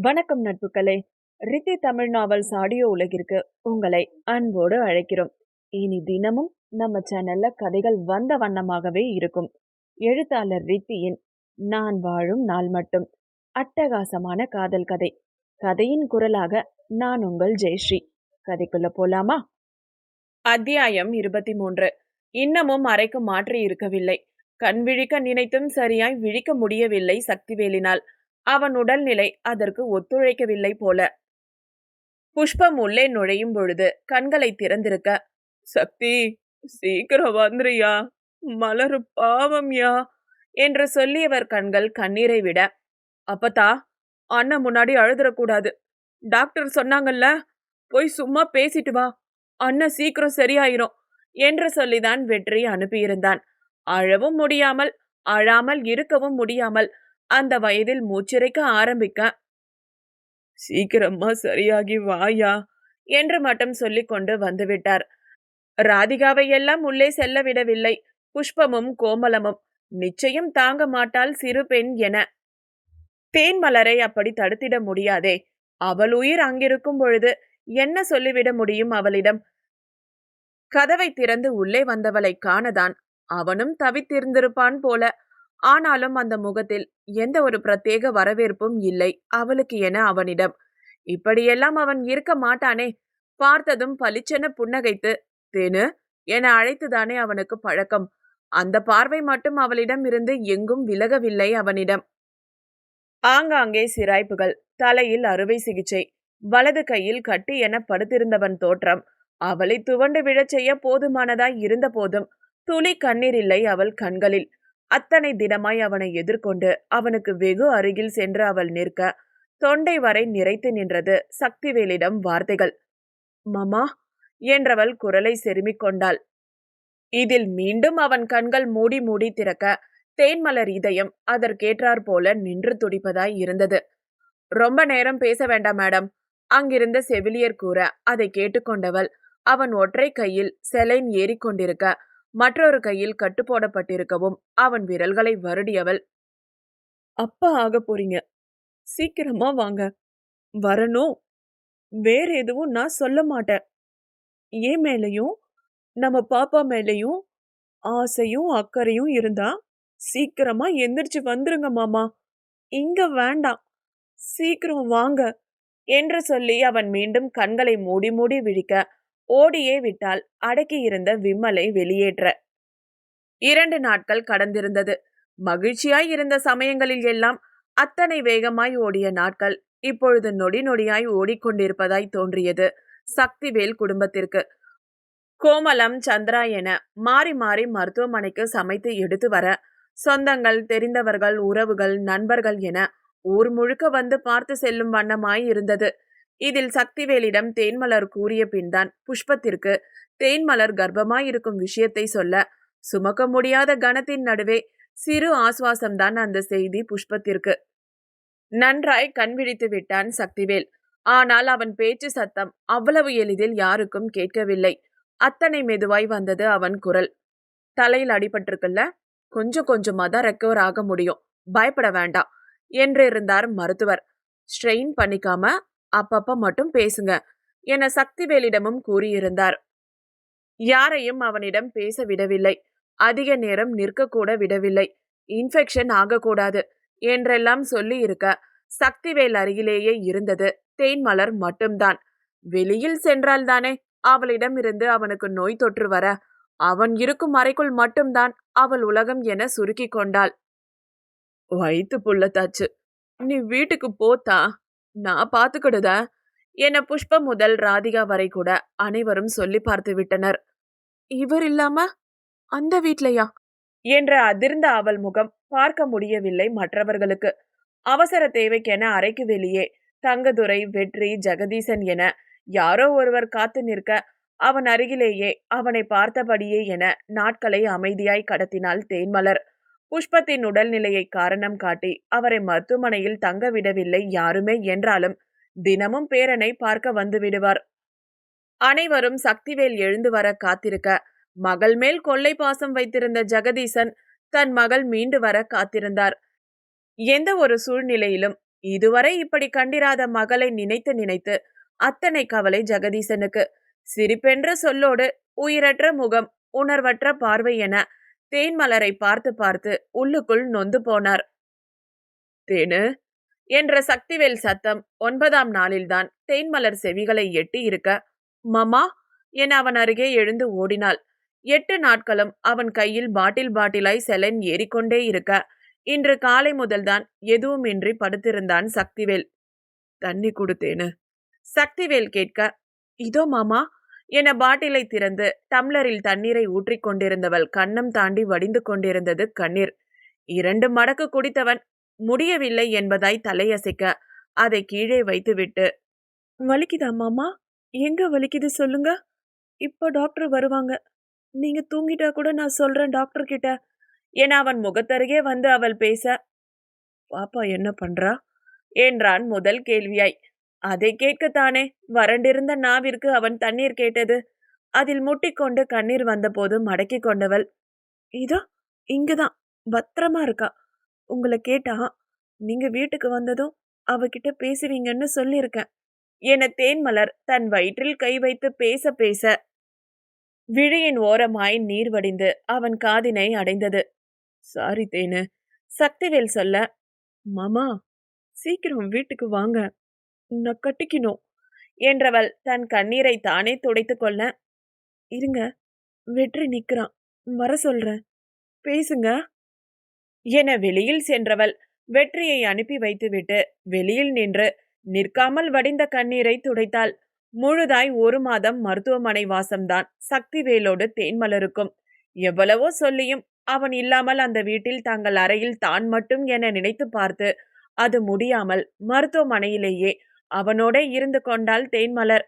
வணக்கம் நட்புக்களே. Riddhi Tamil novels audio உலகிற்கு உங்களை அன்போடு அழைக்கிறோம். இனி தினமும் நம்ம சேனல்ல கதைகள் வந்த வண்ணமாகவே இருக்கும். எழுத்தாளர் ரித்தியின் நான் வாழும் நாள் மட்டும். அட்டகாசமான காதல் கதை. கதையின் குரலாக நான் உங்கள் ஜெயஸ்ரீ. கதைக்குள்ள போலாமா? அத்தியாயம் இருபத்தி மூன்று இன்னமும் அறைக்கு மாற்றி இருக்கவில்லை கண் விழிக்க நினைத்தும் சரியாய் விழிக்க முடியவில்லை சக்திவேலினால். அவன் உடல்நிலை அதற்கு ஒத்துழைக்கவில்லை போல. புஷ்பம் உள்ளே நுழையும் பொழுது கண்களை திறந்திருக்க சக்தி சீக்கிரம் வந்துறியா மலரு பாவம்யா என்று சொல்லியவர் கண்கள் கண்ணீரை விட அப்பத்தா அண்ணன் முன்னாடி அழுதுறக்கூடாது. டாக்டர் சொன்னாங்கல்ல போய் சும்மா பேசிட்டு வா அண்ணன் சீக்கிரம் சரியாயிரும் என்று சொல்லிதான் வெற்றி அனுப்பியிருந்தான். அழவும் முடியாமல் அழாமல் இருக்கவும் முடியாமல் அந்த வயதில் மூச்சிறைக்க ஆரம்பிக்க சீக்கிரமா சரியாகி வாயா என்று மட்டும் சொல்லிக் கொண்டு வந்துவிட்டார். ராதிகாவை எல்லாம் உள்ளே செல்ல விடவில்லை. புஷ்பமும் கோமலமும் நிச்சயம் தாங்க மாட்டாள் சிறு பெண் என. தேன் மலரை அப்படி தடுத்திட முடியாதே. அவள் உயிர் அங்கிருக்கும் பொழுது என்ன சொல்லிவிட முடியும் அவளிடம்? கதவை திறந்து உள்ளே வந்தவளை காணதான் அவனும் தவித்திருந்திருப்பான் போல. ஆனாலும் அந்த முகத்தில் எந்த ஒரு பிரத்யேக வரவேற்பும் இல்லை அவளுக்கு என அவனிடம். இப்படியெல்லாம் அவன் இருக்க மாட்டானே? பார்த்ததும் பளிச்சென புன்னகைத்து தேனு என அழைத்துதானே அவனுக்கு பழக்கம். அந்த பார்வை மட்டும் அவளிடம் இருந்து எங்கும் விலகவில்லை அவனிடம். ஆங்காங்கே சிராய்ப்புகள். தலையில் அறுவை சிகிச்சை. வலது கையில் கட்டி என படுத்திருந்தவன் தோற்றம். அவளை துவண்டு விழச் செய்ய போதுமானதாய் இருந்த போதும் துளி கண்ணீர் இல்லை அவள் கண்களில். அத்தனை தினமாய் அவனை எதிர்கொண்டு அவனுக்கு வெகு அருகில் சென்று அவள் நிற்க தொண்டை வரை நிறைத்து நின்றது சக்திவேலிடம் வார்த்தைகள். மமா என்றவள் குரலை செருமிக் கொண்டாள். இதில் மீண்டும் அவன் கண்கள் மூடி மூடி திறக்க தேன்மலர் இதயம் அதற்கேற்றாற் போல நின்று துடிப்பதாய் இருந்தது. ரொம்ப நேரம் பேச வேண்டாம் மேடம் அங்கிருந்த செவிலியர் கூற அதை கேட்டுக்கொண்டவள் அவன் ஒற்றை கையில் செலைன் ஏறிக்கொண்டிருக்க மற்றொரு கையில் கட்டுப்போடப்பட்டிருக்கவும் அவன் விரல்களை வருடியவள் அப்பா ஆக போறீங்க. சீக்கிரமா வாங்க. வரணும். வேற எதுவும் நான் சொல்ல மாட்டேன். ஏன் மேலையும் நம்ம பாப்பா மேலையும் ஆசையும் அக்கறையும் இருந்தா சீக்கிரமா எந்திரிச்சு வந்துருங்க மாமா. இங்க வேண்டாம். சீக்கிரம் வாங்க என்று சொல்லி அவன் மீண்டும் கண்களை மூடி மூடி விழிக்க ஓடியே விட்டால் அடக்கியிருந்த விம்மலை வெளியேற்ற. இரண்டு நாட்கள் கடந்திருந்தது. மகிழ்ச்சியாய் இருந்த சமயங்களில் எல்லாம் அத்தனை வேகமாய் ஓடிய நாட்கள் இப்பொழுது நொடி நொடியாய் ஓடிக்கொண்டிருப்பதாய் தோன்றியது சக்திவேல் குடும்பத்திற்கு. கோமலம் சந்திரா என மாறி மாறி மருத்துவமனைக்கு சமைத்து எடுத்து வர சொந்தங்கள் தெரிந்தவர்கள் உறவுகள் நண்பர்கள் என ஊர் முழுக்க வந்து பார்த்து செல்லும் வண்ணமாய் இருந்தது. இதில் சக்திவேலிடம் தேன்மலர் கூறிய பின்தான் புஷ்பத்திற்கு தேன்மலர் கர்ப்பமாயிருக்கும் விஷயத்தை சொல்ல சுமக்க முடியாத கணத்தின் நடுவே சிறு ஆசுவாசம்தான் அந்த செய்தி புஷ்பத்திற்கு. நன்றாய் கண் விழித்து விட்டான் சக்திவேல். ஆனால் அவன் பேச்சு சத்தம் அவ்வளவு எளிதில் யாருக்கும் கேட்கவில்லை. அத்தனை மெதுவாய் வந்தது அவன் குரல். தலையில் அடிபட்டிருக்குல்ல? கொஞ்சம் கொஞ்சமா தான் ரெக்கவர் ஆக முடியும். பயப்பட வேண்டாம் என்றிருந்தார் மருத்துவர். ஸ்ட்ரெயின் பண்ணிக்காம அப்பப்ப மட்டும் பேசுங்க என சக்திவேலிடமும் கூறியிருந்தார். யாரையும் அவனிடம் பேச விடவில்லை. அதிக நேரம் நிற்கக்கூட விடவில்லை. இன்ஃபெக்ஷன் ஆகக்கூடாது என்றெல்லாம் சொல்லி இருக்க சக்திவேல் அருகிலேயே இருந்தது. தேன்மலர் மட்டும்தான். வெளியில் சென்றால்தானே அவளிடம் இருந்து அவனுக்கு நோய் தொற்று வர? அவன் இருக்கும் அறைக்குள் மட்டும்தான் அவள் உலகம் என சுருக்கி கொண்டாள். வயிற்று புள்ளத்தாச்சு நீ வீட்டுக்கு போத்தா? நான் பார்த்துக்கிடுத என புஷ்பம் முதல் ராதிகா வரை கூட அனைவரும் சொல்லி பார்த்து விட்டனர். இவர் இல்லாம அந்த வீட்லையா? என்ற அதிர்ந்த அவள் முகம் பார்க்க முடியவில்லை மற்றவர்களுக்கு. அவசர தேவைக்கென அறைக்கு வெளியே தங்கதுரை வெற்றி ஜெகதீசன் என யாரோ ஒருவர் காத்து நிற்க அவன் அருகிலேயே அவனை பார்த்தபடியே என நாட்களை அமைதியாய் கடத்தினாள் தேன்மலர். புஷ்பத்தின் உடல்நிலையை காரணம் காட்டி அவரை மருத்துவமனையில் தங்க விடவில்லை யாருமே என்றாலும் தினமும் பேரனை பார்க்க வந்து விடுவார். அனைவரும் சக்திவேல் எழுந்து வர காத்திருக்க மகள் மேல் கொள்ளை பாசம் வைத்திருந்த ஜெகதீசன் தன் மகள் மீண்டு வர காத்திருந்தார். எந்த ஒரு சூழ்நிலையிலும் இதுவரை இப்படி கண்டிராத மகளை நினைத்து நினைத்து அத்தனை கவலை ஜெகதீசனுக்கு. சிரிப்பென்ற சொல்லோடு உயிரற்ற முகம் உணர்வற்ற பார்வை என தேன்மலரை பார்த்து பார்த்து உள்ளுக்குள் நொந்து போனார். தேனு என்ற சக்திவேல் சத்தம் ஒன்பதாம் நாளில்தான் தேன்மலர் செவிகளை எட்டி இருக்க மமா என அவன் அருகே எழுந்து ஓடினாள். எட்டு நாட்களும் அவன் கையில் பாட்டில் பாட்டிலாய் செலன் ஏறிக்கொண்டே இருக்க இன்று காலை முதல்தான் எதுவுமின்றி படுத்திருந்தான் சக்திவேல். தண்ணி கொடுத்தேனு சக்திவேல் கேட்க இதோ மாமா என பாட்டிலை திறந்து டம்ளரில் தண்ணீரை ஊற்றிக் கொண்டிருந்தவள் கண்ணம் தாண்டி வடிந்து கொண்டிருந்தது கண்ணீர். இரண்டு மடக்கு குடித்தவன் முடியவில்லை என்பதாய் தலையசைக்க அதை கீழே வைத்துவிட்டு வலிக்குதா மாமா? எங்க வலிக்குது சொல்லுங்க. இப்போ டாக்டர் வருவாங்க. நீங்க தூங்கிட்டா கூட நான் சொல்றேன் டாக்டர் கிட்ட என அவன் முகத்தருகே வந்து அவள் பேச பாப்பா என்ன பண்றா? என்றான் முதல் கேள்வியாய். அதை கேட்கத்தானே? வறண்டிருந்த நாவிற்கு அவன் தண்ணீர் கேட்டது. அதில் முட்டிக்கொண்டு கண்ணீர் வந்தபோது மடக்கி கொண்டவள் இதோ இங்கதான் பத்திரமா இருக்கா? உங்களை கேட்டா நீங்க வீட்டுக்கு வந்ததும் அவகிட்ட பேசுவீங்கன்னு சொல்லியிருக்கேன். என தேன்மலர் தன் வயிற்றில் கை வைத்து பேச பேச விழியின் ஓரமாய் நீர் வடிந்து அவன் காதினை அடைந்தது. சாரி தேனு சக்திவேல் சொல்ல மாமா சீக்கிரம் வீட்டுக்கு வாங்க. நான் கட்டிக்கணும் என்றவள் தன் கண்ணீரை தானே துடைத்து கொள்ள. இருங்க வெற்றி நிற்கிறான். வர சொல்றேன். பேசுங்க. என வெளியில் சென்றவள் வெற்றியை அனுப்பி வைத்துவிட்டு வெளியில் நின்று நிற்காமல் வடிந்த கண்ணீரை துடைத்தாள். முழுதாய் ஒரு மாதம் மருத்துவமனை வாசம்தான் சக்திவேலோடு தேன்மலருக்கும். எவ்வளவோ சொல்லியும் அவன் இல்லாமல் அந்த வீட்டில் தங்கள் அறையில் தான் மட்டும் என நினைத்து பார்த்து அது முடியாமல் மருத்துவமனையிலேயே அவனோட இருந்து கொண்டாள் தேன்மலர்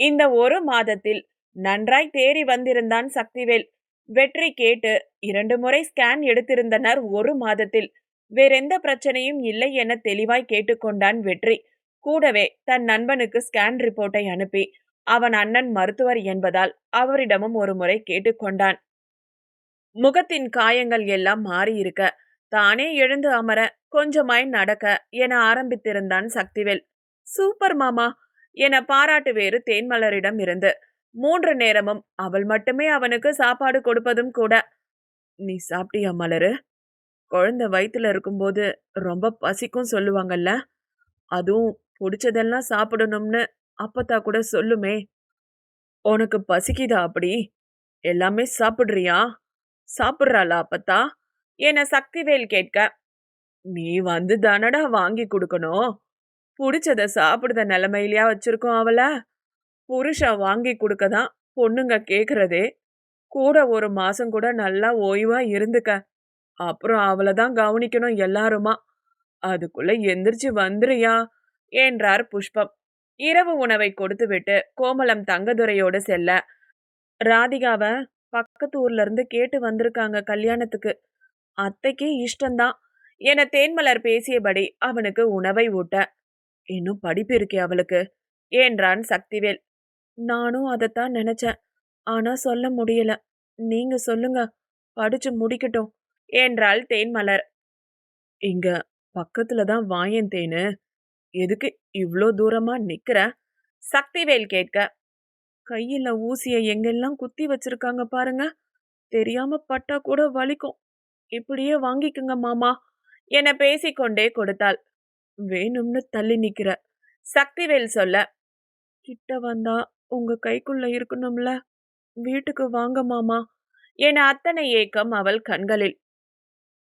இந்த ஒரு மாதத்தில் நன்றாய் தேறி வந்திருந்தான் சக்திவேல். வெற்றி கேட்டு இரண்டு முறை ஸ்கேன் எடுத்திருந்தனர் ஒரு மாதத்தில். வேறெந்த பிரச்சனையும் இல்லை என தெளிவாய் கேட்டுக்கொண்டான் வெற்றி. கூடவே தன் நண்பனுக்கு ஸ்கேன் ரிப்போர்ட்டை அனுப்பி அவன் அண்ணன் மருத்துவர் என்பதால் அவரிடமும் ஒரு முறை கேட்டுக்கொண்டான். முகத்தின் காயங்கள் எல்லாம் மாறியிருக்க தானே எழுந்து அமர கொஞ்சமாய் நடக்க என ஆரம்பித்திருந்தான் சக்திவேல். சூப்பர் மாமா என பாராட்டு வேறு தேன்மலரிடம் இருந்து. மூன்று நேரமும் அவள் மட்டுமே அவனுக்கு சாப்பாடு கொடுப்பதும் கூட. நீ சாப்பிட்டியா மலரு? குழந்தை வயிற்றுல இருக்கும்போது ரொம்ப பசிக்கும் சொல்லுவாங்கல்ல. அதுவும் பிடிச்சதெல்லாம் சாப்பிடணும்னு அப்பத்தா கூட சொல்லுமே. உனக்கு பசிக்குதா அப்படி? எல்லாமே சாப்பிட்றியா? சாப்பிட்றாளா அப்பத்தா? என சக்திவேல் கேட்க. நீ வந்து தானடா வாங்கி கொடுக்கணும்? பிடிச்சத சாப்பிடுத நிலைமையிலயா வச்சிருக்கோம் அவள? புருஷன் வாங்கி கொடுக்க தான் பொண்ணுங்க கேட்குறதே கூட ஒரு மாதம் கூட நல்லா ஓய்வாக இருந்துக்க. அப்புறம் அவளை தான் கவனிக்கணும் எல்லாருமா? அதுக்குள்ள எந்திரிச்சு வந்துறியா என்றார் புஷ்பம். இரவு உணவை கொடுத்துவிட்டு கோமலம் தங்கதுரையோடு செல்ல. ராதிகாவ பக்கத்து ஊர்ல இருந்து கேட்டு வந்திருக்காங்க கல்யாணத்துக்கு. அத்தைக்கு இஷ்டம்தான். என தேன்மலர் பேசியபடி அவனுக்கு உணவை ஊட்ட. இன்னும் படிப்பு இருக்கே அவளுக்கு. என்றான் சக்திவேல். நானும் அதைத்தான் நினைச்சேன். ஆனா சொல்ல முடியல. நீங்க சொல்லுங்க. படிச்சு முடிக்கட்டும். என்றாள் தேன்மலர். இங்க பக்கத்துல தான் வாயன் தேனு. எதுக்கு இவ்ளோ தூரமா நிக்கிற? சக்திவேல் கேட்க. கையில ஊசிய எங்கெல்லாம் குத்தி வச்சிருக்காங்க பாருங்க. தெரியாம பட்டா கூட வலிக்கும். இப்படியே வாங்கிக்குங்க மாமா. என பேசிக்கொண்டே கொடுத்தாள். வேணும்னு தள்ளி நிக்கிற. சக்திவேல் சொல்ல கிட்ட வந்தா உங்க கைக்குள்ள இருக்கணும்ல. வீட்டுக்கு வாங்க மாமா. என அத்தனை ஏக்கம் அவள் கண்களில்.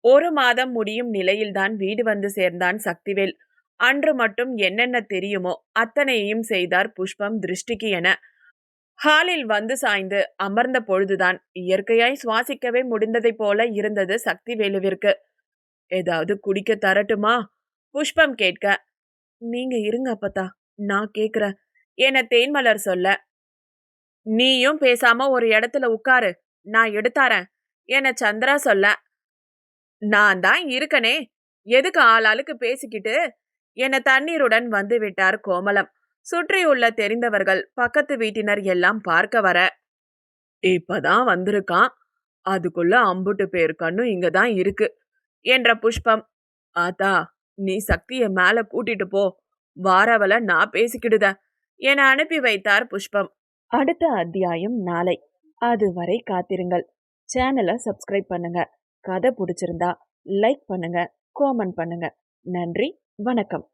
ஒரு மாதம் முடியும் நிலையில்தான் வீடு வந்து சேர்ந்தான் சக்திவேல். அன்று மட்டும் என்னென்ன தெரியுமோ அத்தனையையும் செய்தார் புஷ்பம் திருஷ்டிக்கு என. ஹாலில் வந்து சாய்ந்து அமர்ந்த பொழுதுதான் இயற்கையாய் சுவாசிக்கவே முடிந்ததைப் போல இருந்தது சக்தி வேலுவிற்கு ஏதாவது குடிக்க தரட்டுமா? புஷ்பம் கேட்க நீங்க இருங்க அப்பத்தா நான் கேக்குறேன். என தேன்மலர் சொல்ல. நீயும் பேசாம ஒரு இடத்துல உட்காரு. நான் எடுத்தாரேன் என சந்திரா சொல்ல நான் தான் இருக்கனே. எதுக்கு ஆளாளுக்கு பேசிக்கிட்டு? என தண்ணீருடன் வந்து விட்டார் கோமலம். சுற்றியுள்ள தெரிந்தவர்கள் பக்கத்து வீட்டினர் எல்லாம் பார்க்க வர இப்பதான் வந்திருக்கான். அதுக்குள்ள அம்புட்டு பேர் கண்ணும் இங்கதான் இருக்கு. என்ற புஷ்பம் ஆத்தா நீ சக்திய மேல கூட்டிட்டு போ. வாரவல நான் பேசிக்கிடுத என அனுப்பி வைத்தார் புஷ்பம். அடுத்த அத்தியாயம் நாளை. அதுவரை காத்திருங்கள். சேனலை சப்ஸ்கிரைப் பண்ணுங்க. கதை பிடிச்சிருந்தா லைக் பண்ணுங்க. காமெண்ட் பண்ணுங்க. நன்றி. வணக்கம்.